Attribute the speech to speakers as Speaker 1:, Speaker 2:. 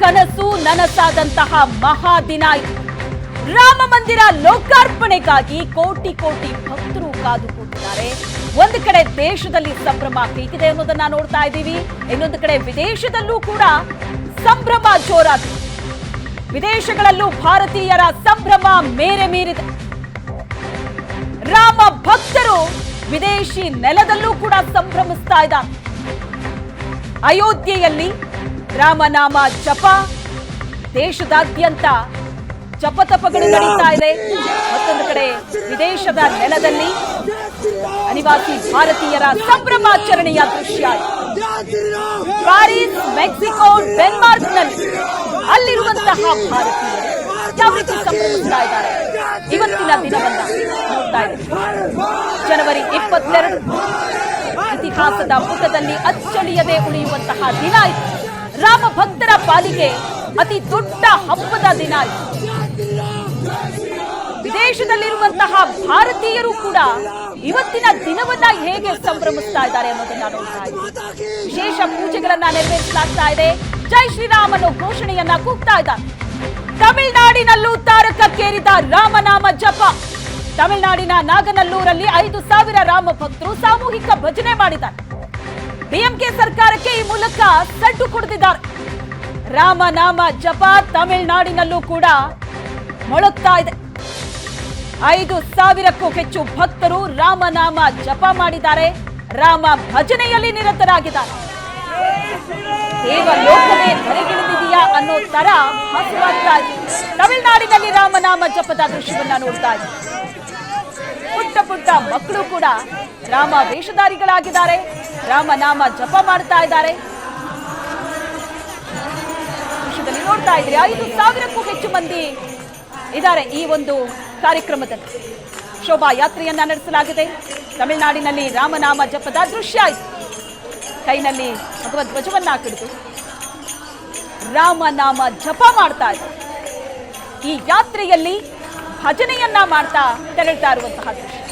Speaker 1: ಕನಸು ನನಸಾದಂತಹ ಮಹಾ ದಿನ ಇದು ರಾಮ ಮಂದಿರ ಲೋಕಾರ್ಪಣೆಗಾಗಿ ಕೋಟಿ ಕೋಟಿ ಭಕ್ತರು ಕಾದು ಕೂತಿದ್ದಾರೆ. ಒಂದು ಕಡೆ ದೇಶದಲ್ಲಿ ಸಂಭ್ರಮ ಹೇಗಿದೆ ಅನ್ನೋದನ್ನ ನೋಡ್ತಾ ಇದ್ದೀವಿ. ಇನ್ನೊಂದು ಕಡೆ ವಿದೇಶದಲ್ಲೂ ಕೂಡ ಸಂಭ್ರಮ ಜೋರಾಗಿದೆ ವಿದೇಶಗಳಲ್ಲೂ ಭಾರತೀಯರ ಸಂಭ್ರಮ ಮೇರೆ ಮೀರಿದೆ. ರಾಮ ಭಕ್ತರು ವಿದೇಶಿ ನೆಲದಲ್ಲೂ ಕೂಡ ಸಂಭ್ರಮಿಸ್ತಾ ಇದ್ದಾರೆ. ಅಯೋಧ್ಯೆಯಲ್ಲಿ ರಾಮನಾಮ ಜಪ. ದೇಶದಾದ್ಯಂತ ಜಪತಪಗಳು ನಡೀತಾ ಇದೆ. ಮತ್ತೊಂದು ಕಡೆ ವಿದೇಶದ ನೆಲದಲ್ಲಿ ಅನಿವಾಸಿ ಭಾರತೀಯರ ಸಂಭ್ರಮಾಚರಣೆಯ ದೃಶ್ಯ. ಪ್ಯಾರಿಸ್, ಮೆಕ್ಸಿಕೋ, ಡೆನ್ಮಾರ್ಕ್ನಲ್ಲಿ ಅಲ್ಲಿರುವಂತಹ ಭಾರತೀಯರು ಸಂಭ್ರಮಿಸ್ತಾ ಇದ್ದಾರೆ? ಇವತ್ತಿನ ದಿನವನ್ನ ನೋಡ್ತಾ ಜನವರಿ ಇಪ್ಪತ್ತೆರಡು. ಇತಿಹಾಸದ ಪುಟದಲ್ಲಿ ಅಚ್ಚಳಿಯದೆ ಉಳಿಯುವಂತಹ ದಿನ ಇದು. ರಾಮ ಭಕ್ತರ ಪಾಲಿಗೆ ಅತಿ ದೊಡ್ಡ ಹಬ್ಬದ ದಿನ ವಿದೇಶದಲ್ಲಿರುವಂತಹ ಭಾರತೀಯರು ಕೂಡ ಇವತ್ತಿನ ದಿನವನ್ನ ಹೇಗೆ ಸಂಭ್ರಮಿಸ್ತಾ ಇದ್ದಾರೆ ಅನ್ನೋದನ್ನ ನೋಡ್ತಾ ವಿಶೇಷ ಪೂಜೆಗಳನ್ನ ನೆರವೇರಿಸಲಾಗ್ತಾ ಇದೆ. ಜೈ ಶ್ರೀರಾಮನು ಘೋಷಣೆಯನ್ನ ಕೂಗ್ತಾ ಇದ್ದಾರೆ ತಮಿಳುನಾಡಿನಲ್ಲೂ ತಾರಕಕ್ಕೇರಿದ ರಾಮನಾಮ ಜಪ. ತಮಿಳುನಾಡಿನ ನಾಗನಲ್ಲೂರಲ್ಲಿ ಐದು ಸಾವಿರ ರಾಮ ಭಕ್ತರು ಸಾಮೂಹಿಕ ಭಜನೆ ಮಾಡಿದ್ದಾರೆ. ಡಿಎಂಕೆ ಸರ್ಕಾರಕ್ಕೆ ಈ ಮೂಲಕ ಸಡ್ಡು ಕೊಡ್ತಿದ್ದಾರೆ ರಾಮನಾಮ ಜಪ ತಮಿಳುನಾಡಿನಲ್ಲೂ ಕೂಡ ಮೊಳಗ್ತಾ ಇದೆ. ಐದು ಸಾವಿರಕ್ಕೂ ಹೆಚ್ಚು ಭಕ್ತರು ರಾಮನಾಮ ಜಪ ಮಾಡಿದ್ದಾರೆ. ರಾಮ ಭಜನೆಯಲ್ಲಿ ನಿರತರಾಗಿದ್ದಾರೆ. ದೇವ ಲೋಕವೇ ಧರೆಗಿಳಿದಿದೆಯಾ ಅನ್ನೋ ತರ ಇದೆ. ತಮಿಳುನಾಡಿನಲ್ಲಿ ರಾಮನಾಮ ಜಪದ ದೃಶ್ಯವನ್ನ ನೋಡ್ತಾ ಇದ್ದೀವಿ. ಪುಟ್ಟ ಪುಟ್ಟ ಮಕ್ಕಳು ಕೂಡ ರಾಮ ವೇಷಧಾರಿಗಳಾಗಿದ್ದಾರೆ. ರಾಮನಾಮ ಜಪ ಮಾಡ್ತಾ ಇದ್ದಾರೆ. ದೃಶ್ಯದಲ್ಲಿ ನೋಡ್ತಾ ಇದ್ದೀರಿ ಐದು ಸಾವಿರಕ್ಕೂ ಹೆಚ್ಚು ಮಂದಿ ಇದ್ದಾರೆ ಈ ಒಂದು ಕಾರ್ಯಕ್ರಮದಲ್ಲಿ. ಶೋಭಾ ಯಾತ್ರೆಯನ್ನ ನಡೆಸಲಾಗಿದೆ. ತಮಿಳುನಾಡಿನಲ್ಲಿ ರಾಮನಾಮ ಜಪದ ದೃಶ್ಯ ಆಯಿತು. ಕೈನಲ್ಲಿ ಭಗವದ್ ಧ್ವಜವನ್ನ ಹಿಡಿದು ರಾಮನಾಮ ಜಪ ಮಾಡ್ತಾ ಇದ್ದಾರೆ. ಈ ಯಾತ್ರೆಯಲ್ಲಿ ಭಜನೆಯನ್ನ ಮಾಡ್ತಾ ತೆರಳ್ತಾ ಇರುವಂತಹ ದೃಶ್ಯ.